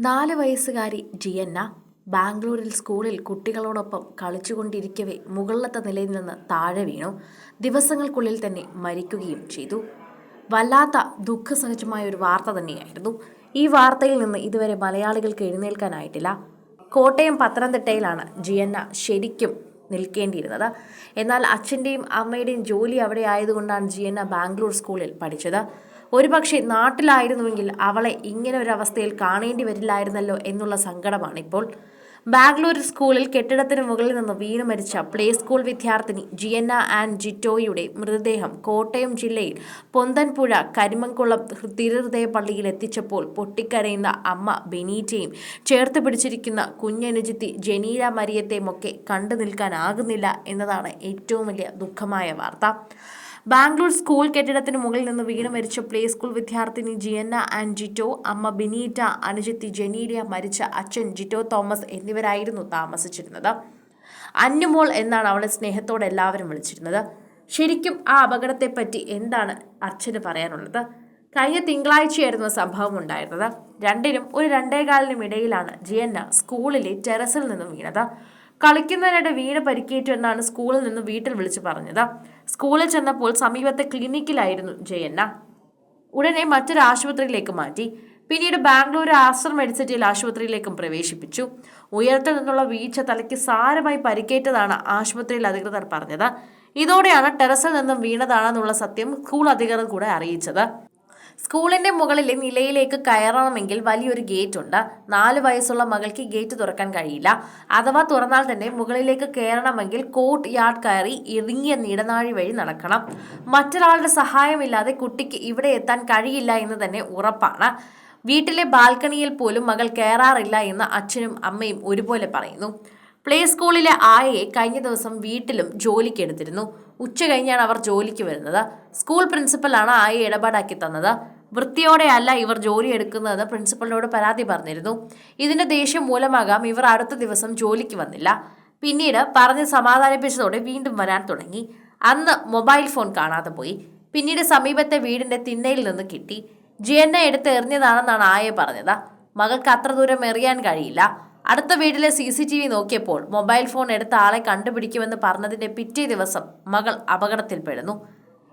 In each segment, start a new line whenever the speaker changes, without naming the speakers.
നാല് വയസ്സുകാരി ജിയന്ന ബാംഗ്ലൂരിൽ സ്കൂളിൽ കുട്ടികളോടൊപ്പം കളിച്ചുകൊണ്ടിരിക്കവേ മുകളിലത്തെ നിലയിൽ നിന്ന് താഴെ വീണു. ദിവസങ്ങൾക്കുള്ളിൽ തന്നെ മരിക്കുകയും ചെയ്തു. വല്ലാത്ത ദുഃഖസഹജമായ ഒരു വാർത്ത തന്നെയായിരുന്നു. ഈ വാർത്തയിൽ നിന്ന് ഇതുവരെ മലയാളികൾക്ക് എഴുന്നേൽക്കാനായിട്ടില്ല. കോട്ടയം പത്തനംതിട്ടയിലാണ് ജിയന്ന ശരിക്കും നിൽക്കേണ്ടിയിരുന്നത്. എന്നാൽ അച്ഛന്റെയും അമ്മയുടെയും ജോലി അവിടെ ആയതുകൊണ്ടാണ് ജിയന്ന ബാംഗ്ലൂർ സ്കൂളിൽ പഠിച്ചത്. ഒരുപക്ഷെ നാട്ടിലായിരുന്നുവെങ്കിൽ അവളെ ഇങ്ങനെ ഒരു അവസ്ഥയിൽ കാണേണ്ടി വരില്ലായിരുന്നല്ലോ എന്നുള്ള സങ്കടമാണിപ്പോൾ. ബാംഗ്ലൂർ സ്കൂളിൽ കെട്ടിടത്തിന് മുകളിൽ നിന്ന് വീണ് മരിച്ച പ്ലേ സ്കൂൾ വിദ്യാർത്ഥിനി ജിയന്ന ആൻഡ് ജിറ്റോയുടെ മൃതദേഹം കോട്ടയം ജില്ലയിൽ പൊന്തൻപുഴ കരിമംകുളം തിരുഹൃദയ പള്ളിയിൽ എത്തിച്ചപ്പോൾ പൊട്ടിക്കരയുന്ന അമ്മ ബെനീറ്റയും ചേർത്ത് പിടിച്ചിരിക്കുന്ന കുഞ്ഞനുജിത്തി ജനീല മരിയത്തെയും ഒക്കെ കണ്ടു നിൽക്കാനാകുന്നില്ല എന്നതാണ് ഏറ്റവും വലിയ ദുഃഖമായ വാർത്ത. ബാംഗ്ലൂർ സ്കൂൾ കെട്ടിടത്തിന് മുകളിൽ നിന്ന് വീണ് മരിച്ച പ്ലേ സ്കൂൾ വിദ്യാർത്ഥിനി ജിയന്ന ആൻഡ് ജിറ്റോ അമ്മ ബിനീറ്റ അനുജിത്തി ജനീലിയ മരിച്ച അച്ഛൻ ജിറ്റോ തോമസ് എന്നിവരായിരുന്നു താമസിച്ചിരുന്നത്. അന്നുമോൾ എന്നാണ് അവളെ സ്നേഹത്തോടെ എല്ലാവരും വിളിച്ചിരുന്നത്. ശരിക്കും ആ അപകടത്തെപ്പറ്റി എന്താണ് അച്ഛന് പറയാനുള്ളത്? കഴിഞ്ഞ തിങ്കളാഴ്ചയായിരുന്നു സംഭവം ഉണ്ടായിരുന്നത്. രണ്ടിനും ഒരു രണ്ടേകാലിനും ഇടയിലാണ് ജിയന്ന സ്കൂളിലെ ടെറസിൽ നിന്നും വീണത്. കളിക്കുന്നതിനിടെ വീണ് പരിക്കേറ്റു എന്നാണ് സ്കൂളിൽ നിന്ന് വീട്ടിൽ വിളിച്ചു പറഞ്ഞത്. സ്കൂളിൽ ചെന്നപ്പോൾ സമീപത്തെ ക്ലിനിക്കിലായിരുന്നു ജയന്ന. ഉടനെ മറ്റൊരു ആശുപത്രിയിലേക്ക് മാറ്റി. പിന്നീട് ബാംഗ്ലൂർ ആസ്റ്റർ മെഡിസിറ്റിയിൽ ആശുപത്രിയിലേക്കും പ്രവേശിപ്പിച്ചു. ഉയരത്തിൽ നിന്നുള്ള വീഴ്ച തലയ്ക്ക് സാരമായി പരിക്കേറ്റതാണ് ആശുപത്രിയിൽ അധികൃതർ പറഞ്ഞത്. ഇതോടെയാണ് ടെറസിൽ നിന്നും വീണതാണെന്നുള്ള സത്യം സ്കൂൾ അധികൃതർ കൂടെ അറിയിച്ചത്. സ്കൂളിന്റെ മുകളിലെ നിലയിലേക്ക് കയറണമെങ്കിൽ വലിയൊരു ഗേറ്റ് ഉണ്ട്. നാല് വയസ്സുള്ള മകൾക്ക് ഗേറ്റ് തുറക്കാൻ കഴിയില്ല. അഥവാ തുറന്നാൽ തന്നെ മുകളിലേക്ക് കയറണമെങ്കിൽ കോട്ട് യാർഡ് കയറി ഇടുങ്ങിയ നീടനാഴി വഴി നടക്കണം. മറ്റൊരാളുടെ സഹായമില്ലാതെ കുട്ടിക്ക് ഇവിടെ എത്താൻ കഴിയില്ല എന്ന് തന്നെ ഉറപ്പാണ്. വീട്ടിലെ ബാൽക്കണിയിൽ പോലും മകൾ കയറാറില്ല എന്ന് അച്ഛനും അമ്മയും ഒരുപോലെ പറയുന്നു. പ്ലേ സ്കൂളിലെ ആയയെ കഴിഞ്ഞ ദിവസം വീട്ടിലും ജോലിക്ക് എടുത്തിരുന്നു. ഉച്ച കഴിഞ്ഞാണ് അവർ ജോലിക്ക് വരുന്നത്. സ്കൂൾ പ്രിൻസിപ്പലാണ് ആയയെ ഇടപാടാക്കി തന്നത്. വൃത്തിയോടെയല്ല ഇവർ ജോലി എടുക്കുന്നതെന്ന് പ്രിൻസിപ്പളിനോട് പരാതി പറഞ്ഞിരുന്നു. ഇതിന്റെ ദേഷ്യം മൂലമാകാം ഇവർ അടുത്ത ദിവസം ജോലിക്ക് വന്നില്ല. പിന്നീട് പറഞ്ഞ് സമാധാനിപ്പിച്ചതോടെ വീണ്ടും വരാൻ തുടങ്ങി. അന്ന് മൊബൈൽ ഫോൺ കാണാതെ പോയി. പിന്നീട് സമീപത്തെ വീടിന്റെ തിണ്ണയിൽ നിന്ന് കിട്ടി. ജിയന്നെ എടുത്ത് എറിഞ്ഞതാണെന്നാണ് ആയെ പറഞ്ഞത്. മകൾക്ക് അത്ര ദൂരം എറിയാൻ കഴിയില്ല. അടുത്ത വീട്ടിലെ സി സി ടി വി നോക്കിയപ്പോൾ മൊബൈൽ ഫോൺ എടുത്ത ആളെ കണ്ടുപിടിക്കുമെന്ന് പറഞ്ഞതിന്റെ പിറ്റേ ദിവസം മകൾ അപകടത്തിൽപ്പെടുന്നു.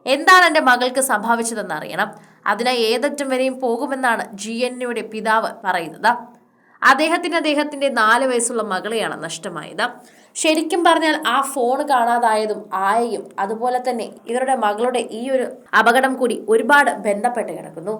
എന്താണ് എന്റെ മകൾക്ക് സംഭവിച്ചതെന്ന് അറിയണം. അതിനായി ഏതറ്റം വരെയും പോകുമെന്നാണ് ജി എന്നുയുടെ പിതാവ് പറയുന്നത്. അദ്ദേഹത്തിന് അദ്ദേഹത്തിന്റെ നാല് വയസ്സുള്ള മകളെയാണ് നഷ്ടമായത്. ശരിക്കും പറഞ്ഞാൽ ആ ഫോൺ കാണാതായതും ആയയും അതുപോലെ തന്നെ ഇവരുടെ മകളുടെ ഈ ഒരു അപകടം കൂടി ഒരുപാട് ബന്ധപ്പെട്ട് കിടക്കുന്നു.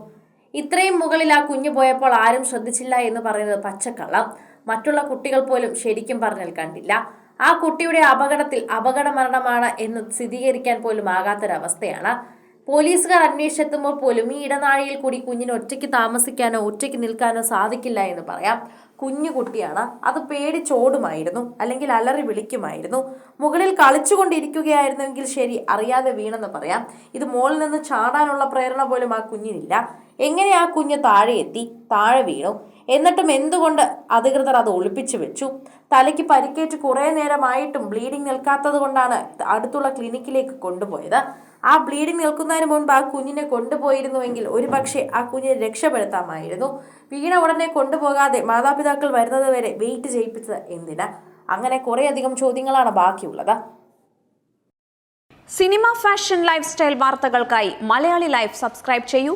ഇത്രയും മുകളിൽ ആ കുഞ്ഞു പോയപ്പോൾ ആരും ശ്രദ്ധിച്ചില്ല എന്ന് പറയുന്നത് പച്ചക്കള്ളം. മറ്റുള്ള കുട്ടികൾ പോലും ശരിക്കും പറഞ്ഞാൽ കണ്ടില്ല. ആ കുട്ടിയുടെ അപകടത്തിൽ അപകട മരണമാണ് എന്ന് സ്ഥിരീകരിക്കാൻ പോലും ആകാത്തൊരവസ്ഥയാണ്. പോലീസുകാർ അന്വേഷിച്ചെത്തുമ്പോൾ പോലും ഈ ഇടനാഴിയിൽ കൂടി കുഞ്ഞിന് ഒറ്റയ്ക്ക് താമസിക്കാനോ ഒറ്റയ്ക്ക് നിൽക്കാനോ സാധിക്കില്ല എന്ന് പറയാം. കുഞ്ഞു കുട്ടിയാണ്. അത് പേടിച്ചോടുമായിരുന്നു. അല്ലെങ്കിൽ അലറി വിളിക്കുമായിരുന്നു. മുകളിൽ കളിച്ചുകൊണ്ടിരിക്കുകയായിരുന്നെങ്കിൽ ശരി അറിയാതെ വീണെന്ന് പറയാം. ഇത് മോളിൽ നിന്ന് ചാടാനുള്ള പ്രേരണ പോലും ആ കുഞ്ഞിനില്ല. എങ്ങനെ ആ കുഞ്ഞ് താഴെ എത്തി താഴെ വീണു? എന്നിട്ടും എന്തുകൊണ്ട് അധികൃതർ അത് ഒളിപ്പിച്ചു വെച്ചു? തലയ്ക്ക് പരിക്കേറ്റ് കുറേ നേരമായിട്ടും ബ്ലീഡിംഗ് നിൽക്കാത്തത് കൊണ്ടാണ് അടുത്തുള്ള ക്ലിനിക്കിലേക്ക് കൊണ്ടുപോയത്. ആ ബ്ലീഡിംഗ് നിൽക്കുന്നതിന് മുൻപ് ആ കുഞ്ഞിനെ കൊണ്ടുപോയിരുന്നുവെങ്കിൽ ഒരുപക്ഷെ ആ കുഞ്ഞിനെ രക്ഷപ്പെടുത്താമായിരുന്നു. വീണ ഉടനെ കൊണ്ടുപോകാതെ മാതാപിതാക്കൾ വരുന്നത് വരെ വെയിറ്റ് ചെയ്യിപ്പിച്ചത് എന്തിനാ? അങ്ങനെ കുറേയധികം ചോദ്യങ്ങളാണ് ബാക്കിയുള്ളത്.
സിനിമ ഫാഷൻ ലൈഫ് സ്റ്റൈൽ വാർത്തകൾക്കായി മലയാളി ലൈഫ് സബ്സ്ക്രൈബ് ചെയ്യൂ.